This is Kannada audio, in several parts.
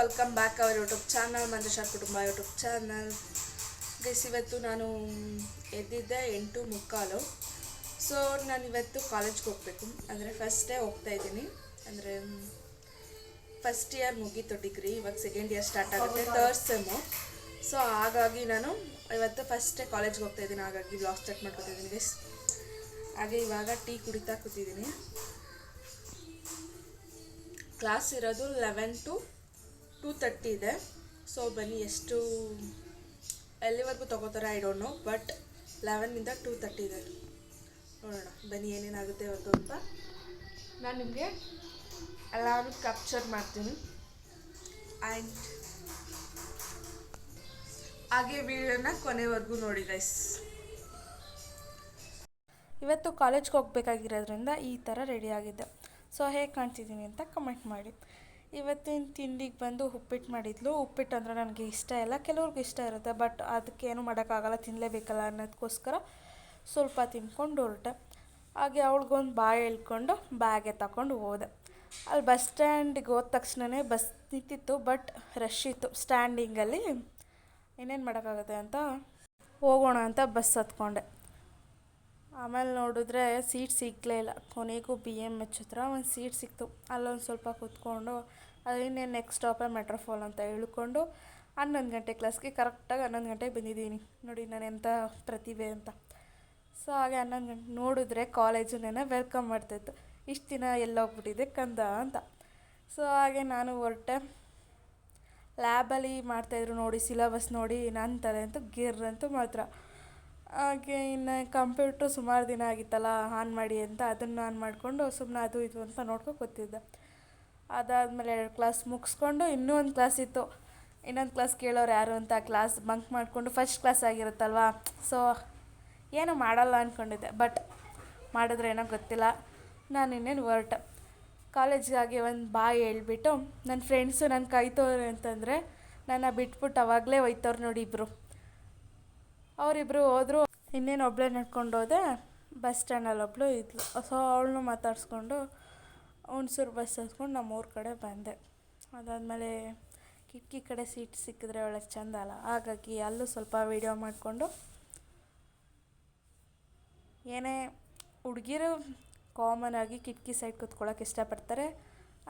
Welcome back our YouTube channel Manjusha Kutumba YouTube channel guys ಇವತ್ತು ನಾನು ಎದ್ದಿದ್ದೆ ಎಂಟು ಮುಕ್ಕಾಲು. ಸೊ ನಾನು ಇವತ್ತು ಕಾಲೇಜ್ಗೆ ಹೋಗಬೇಕು. ಅಂದರೆ ಫಸ್ಟ್ ಡೇ ಹೋಗ್ತಾ ಇದ್ದೀನಿ. ಅಂದರೆ ಫಸ್ಟ್ ಇಯರ್ ಮುಗೀತು ಡಿಗ್ರಿ ಇವಾಗ ಸೆಕೆಂಡ್ ಇಯರ್ ಸ್ಟಾರ್ಟ್ ಆಗುತ್ತೆ ಥರ್ಡ್ ಸೆಮ್ಮು ಸೊ ಹಾಗಾಗಿ ನಾನು ಇವತ್ತು ಫಸ್ಟ್ ಡೇ ಕಾಲೇಜ್ಗೆ ಹೋಗ್ತಾ ಇದ್ದೀನಿ. ಹಾಗಾಗಿ ಬ್ಲಾಗ್ ಸ್ಟಾರ್ಟ್ ಮಾಡ್ಕೊತಿದ್ದೀನಿ ಗೈಸ್ ಹಾಗೆ ಇವಾಗ ಟೀ ಕುಡಿತಾ ಕೂತಿದ್ದೀನಿ. ಕ್ಲಾಸ್ ಇರೋದು ಲೆವೆನ್ ಟು ಟೂ ತರ್ಟಿ ಇದೆ. ಸೊ ಬನ್ನಿ ಎಷ್ಟು ಎಲ್ಲಿವರೆಗೂ ತೊಗೋತಾರೆ ಐ ಡೋಂಟ್ ನೋ ಬಟ್ ಲೆವೆನ್ನಿಂದ ಟೂ ತರ್ಟಿ ಇದೆ. ನೋಡೋಣ ಬನ್ನಿ ಏನೇನಾಗುತ್ತೆ ಇವತ್ತು ಅಂತ. ನಾನು ನಿಮಗೆ ಅಲಾರ್ಮ್ ಕ್ಯಾಪ್ಚರ್ ಮಾಡ್ತೀನಿ. ಆ್ಯಂಡ್ ಹಾಗೆ ವಿಡಿಯೋನ ಕೊನೆವರೆಗೂ ನೋಡಿ ಗೈಸ್ ಇವತ್ತು ಕಾಲೇಜ್ಗೆ ಹೋಗ್ಬೇಕಾಗಿರೋದ್ರಿಂದ ಈ ಥರ ರೆಡಿ ಆಗಿದ್ದೆ ಸೊ ಹೇಗೆ ಕಾಣ್ತಿದ್ದೀನಿ ಅಂತ ಕಮೆಂಟ್ ಮಾಡಿ. ಇವತ್ತಿನ ತಿಂಡಿಗೆ ಬಂದು ಉಪ್ಪಿಟ್ಟು ಮಾಡಿದ್ಲು. ಉಪ್ಪಿಟ್ಟು ಅಂದರೆ ನನಗೆ ಇಷ್ಟ ಇಲ್ಲ. ಕೆಲವ್ರಿಗೆ ಇಷ್ಟ ಇರುತ್ತೆ, ಬಟ್ ಅದಕ್ಕೆ ಏನು ಮಾಡೋಕ್ಕಾಗಲ್ಲ ತಿನ್ನಲೇಬೇಕಲ್ಲ ಅನ್ನೋದಕ್ಕೋಸ್ಕರ ಸ್ವಲ್ಪ ತಿನ್ಕೊಂಡು ಹೊರಟೆ. ಹಾಗೆ ಅವಳಿಗೊಂದು ಬಾಯಿ ಹೇಳ್ಕೊಂಡು ಬ್ಯಾಗೆ ತಗೊಂಡು ಹೋದೆ. ಅಲ್ಲಿ ಬಸ್ ಸ್ಟ್ಯಾಂಡಿಗೆ ಹೋದ ತಕ್ಷಣವೇ ಬಸ್ ನಿಂತಿತ್ತು, ಬಟ್ ರಶ್ ಇತ್ತು. ಸ್ಟ್ಯಾಂಡಿಂಗಲ್ಲಿ ಇನ್ನೇನು ಮಾಡೋಕ್ಕಾಗುತ್ತೆ ಅಂತ ಹೋಗೋಣ ಅಂತ ಬಸ್ ಹತ್ಕೊಂಡೆ. ಆಮೇಲೆ ನೋಡಿದ್ರೆ ಸೀಟ್ ಸಿಗಲೇ ಇಲ್ಲ. ಕೊನೆಗೂ ಬಿ ಎಂ ಎಚ್ ಹತ್ರ ಒಂದು ಸೀಟ್ ಸಿಕ್ತು. ಅಲ್ಲೊಂದು ಸ್ವಲ್ಪ ಕೂತ್ಕೊಂಡು ಅದನ್ನೇ ನೆಕ್ಸ್ಟ್ ಸ್ಟಾಪೇ ಮೆಟ್ರೋಫಾಲ್ ಅಂತ ಹೇಳ್ಕೊಂಡು ಹನ್ನೊಂದು ಗಂಟೆ ಕ್ಲಾಸ್ಗೆ ಕರೆಕ್ಟಾಗಿ ಹನ್ನೊಂದು ಗಂಟೆಗೆ ಬಂದಿದ್ದೀನಿ. ನೋಡಿ ನಾನು ಎಂಥ ಪ್ರತಿಭೆ ಅಂತ. ಸೊ ಹಾಗೆ ಹನ್ನೊಂದು ಗಂಟೆ, ನೋಡಿದ್ರೆ ಕಾಲೇಜು ನೆನೆ ವೆಲ್ಕಮ್ ಮಾಡ್ತಾಯಿತ್ತು ಇಷ್ಟು ದಿನ ಎಲ್ಲೋಗ್ಬಿಟ್ಟಿದೆ ಕಂದ ಅಂತ. ಸೊ ಹಾಗೆ ನಾನು ಹೊರಟೆ. ಲ್ಯಾಬಲ್ಲಿ ಮಾಡ್ತಾಯಿದ್ರು ನೋಡಿ ಸಿಲಬಸ್ ನೋಡಿ ನನ್ನ ತಲೆ ಅಂತೂ ಗಿರ್ ಅಂತೂ ಮಾತ್ರ. ಹಾಗೆ ಇನ್ನು ಕಂಪ್ಯೂಟ್ರು ಸುಮಾರು ದಿನ ಆಗಿತ್ತಲ್ಲ, ಆನ್ ಮಾಡಿ ಅಂತ ಅದನ್ನು ಆನ್ ಮಾಡಿಕೊಂಡು ಸುಮ್ಮನೆ ಅದು ಇದು ಅಂತ ನೋಡ್ಕೊ ಕೂತಿದ್ದೆ. ಅದಾದಮೇಲೆ ಎರಡು ಕ್ಲಾಸ್ ಮುಗಿಸ್ಕೊಂಡು ಇನ್ನೂ ಒಂದು ಕ್ಲಾಸ್ ಇತ್ತು. ಇನ್ನೊಂದು ಕ್ಲಾಸ್ ಕೇಳೋರು ಯಾರು ಅಂತ ಕ್ಲಾಸ್ ಬಂಕ್ ಮಾಡಿಕೊಂಡು ಫಸ್ಟ್ ಕ್ಲಾಸ್ ಆಗಿರುತ್ತಲ್ವಾ? ಸೊ ಏನೂ ಮಾಡಲ್ಲ ಅಂದ್ಕೊಂಡಿದ್ದೆ ಬಟ್ ಮಾಡಿದ್ರೆ ಏನೋ ಗೊತ್ತಿಲ್ಲ. ನಾನು ಇನ್ನೇನು ಹೊರಟ. ಕಾಲೇಜ್ಗಾಗಿ ಒಂದು ಬಾಯ್ ಹೇಳ್ಬಿಟ್ಟು ನನ್ನ ಫ್ರೆಂಡ್ಸು ನನ್ನ ಕೈತೋರು ಅಂತಂದರೆ, ನನ್ನ ಬಿಟ್ಬಿಟ್ಟು ಅವಾಗಲೇ ಒಯ್ತವ್ರು ನೋಡಿ ಇಬ್ಬರು ಅವರಿಬ್ಬರು ಹೋದರು. ಇನ್ನೇನು ಒಬ್ಬಳೇ ನಡ್ಕೊಂಡು ಹೋದೆ. ಬಸ್ ಸ್ಟ್ಯಾಂಡಲ್ಲಿ ಒಬ್ಬಳು ಇದ್ಲು. ಸೊ ಅವಳನ್ನು ಮಾತಾಡಿಸ್ಕೊಂಡು ಹುಣ್ಸೂರು ಬಸ್ ಹತ್ಕೊಂಡು ನಮ್ಮ ಊರ ಕಡೆ ಬಂದೆ. ಅದಾದಮೇಲೆ ಕಿಟಕಿ ಕಡೆ ಸೀಟ್ ಸಿಕ್ಕಿದ್ರೆ ಒಳ್ಳೆ ಚೆಂದ ಅಲ್ಲ. ಹಾಗಾಗಿ ಅಲ್ಲೂ ಸ್ವಲ್ಪ ವೀಡಿಯೋ ಮಾಡಿಕೊಂಡು ಏನೇ ಹುಡುಗಿರು ಕಾಮನ್ ಆಗಿ ಕಿಟಕಿ ಸೈಡ್ ಕೂತ್ಕೊಳ್ಳೋಕೆ ಇಷ್ಟಪಡ್ತಾರೆ.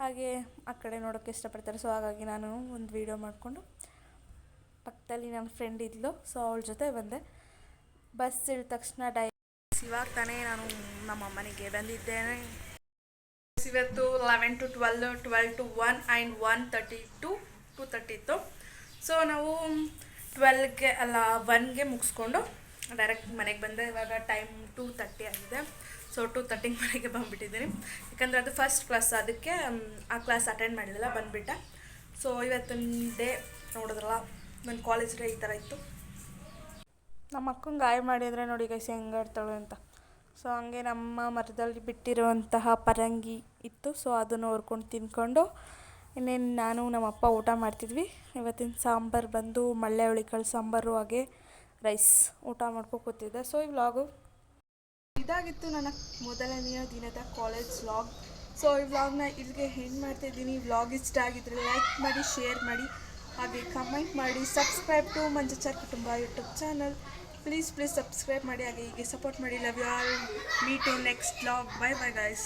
ಹಾಗೆ ಆ ಕಡೆ ನೋಡೋಕ್ಕೆ ಇಷ್ಟಪಡ್ತಾರೆ. ಸೊ ಹಾಗಾಗಿ ನಾನು ಒಂದು ವೀಡಿಯೋ ಮಾಡಿಕೊಂಡು ಪಕ್ಕದಲ್ಲಿ ನನ್ನ ಫ್ರೆಂಡ್ ಇದ್ಲು ಸೊ ಅವಳ ಜೊತೆ ಬಂದೆ. ಬಸ್ ಇಳಿದ ತಕ್ಷಣ ಡೈ ಇವಾಗ ತಾನೇ ನಾನು ನಮ್ಮ ಅಮ್ಮನಿಗೆ ಬಂದಿದ್ದೇನೆ. ಇವತ್ತು eleven to twelve twelve to one and one thirty to two thirty ಇತ್ತು ಸೊ ನಾವು ಟ್ವೆಲ್ಗೆ ಅಲ್ಲ ಒನ್ಗೆ ಮುಗಿಸ್ಕೊಂಡು ಡೈರೆಕ್ಟ್ ಮನೆಗೆ ಬಂದೆ. ಇವಾಗ ಟೈಮ್ ಟೂ ತರ್ಟಿ ಆಗಿದೆ. ಸೊ ಟು ತರ್ಟಿಗೆ ಮನೆಗೆ ಬಂದುಬಿಟ್ಟಿದ್ದೀನಿ. ಯಾಕಂದರೆ ಅದು ಫಸ್ಟ್ ಕ್ಲಾಸ್ ಅದಕ್ಕೆ, ಆ ಕ್ಲಾಸ್ ಅಟೆಂಡ್ ಮಾಡಲಿಲ್ಲ ಬಂದುಬಿಟ್ಟೆ. ಸೊ ಇವತ್ತಿನ ಡೇ ನೋಡಿದ್ರಲ್ಲ ನನ್ನ ಕಾಲೇಜ್ ಡೇ ಈ ಥರ ಇತ್ತು. ನಮ್ಮ ಅಕ್ಕಂಗೆ ಗಾಯ ಮಾಡಿದರೆ ನೋಡಿ ಗೈಸ್ ಹೆಂಗೆ ಆಡ್ತಾಳೆ ಅಂತ. ಸೊ ಹಂಗೆ ನಮ್ಮ ಮರದಲ್ಲಿ ಬಿಟ್ಟಿರುವಂತಹ ಪರಂಗಿ ಇತ್ತು. ಸೊ ಅದನ್ನು ಹೊರ್ಕೊಂಡು ತಿನ್ಕೊಂಡು ಇನ್ನೇನು ನಾನು, ನಮ್ಮ ಅಪ್ಪ ಊಟ ಮಾಡ್ತಿದ್ವಿ. ಇವತ್ತಿನ ಸಾಂಬಾರು ಬಂದು ಮಳ್ಳೆ ಹುಳಿಕಾಳು ಸಾಂಬಾರು ಹಾಗೆ ರೈಸ್ ಊಟ ಮಾಡ್ಕೊ ಕೂತಿದ್ದೆ. ಸೊ ಈ ವ್ಲಾಗು ಇದಾಗಿತ್ತು ನನ್ನ ಮೊದಲನೆಯ ದಿನದ ಕಾಲೇಜ್ ವ್ಲಾಗ್ ಸೊ ಈ ವ್ಲಾಗ್ನ ಇಲ್ಲಿಗೆ ಹೆಂಗೆ ಮಾಡ್ತಾಯಿದ್ದೀನಿ ವ್ಲಾಗ್ ಇಷ್ಟ ಆಗಿದ್ರೆ ಲೈಕ್ ಮಾಡಿ ಶೇರ್ ಮಾಡಿ. ಹಾಗೆ ಕಮೆಂಟ್ ಮಾಡಿ subscribe to Manjusha Kutumba YouTube channel please please subscribe ಮಾಡಿ, ಹಾಗೆ ಹೀಗೆ ಸಪೋರ್ಟ್ ಮಾಡಿ. Love you all me to next vlog bye bye guys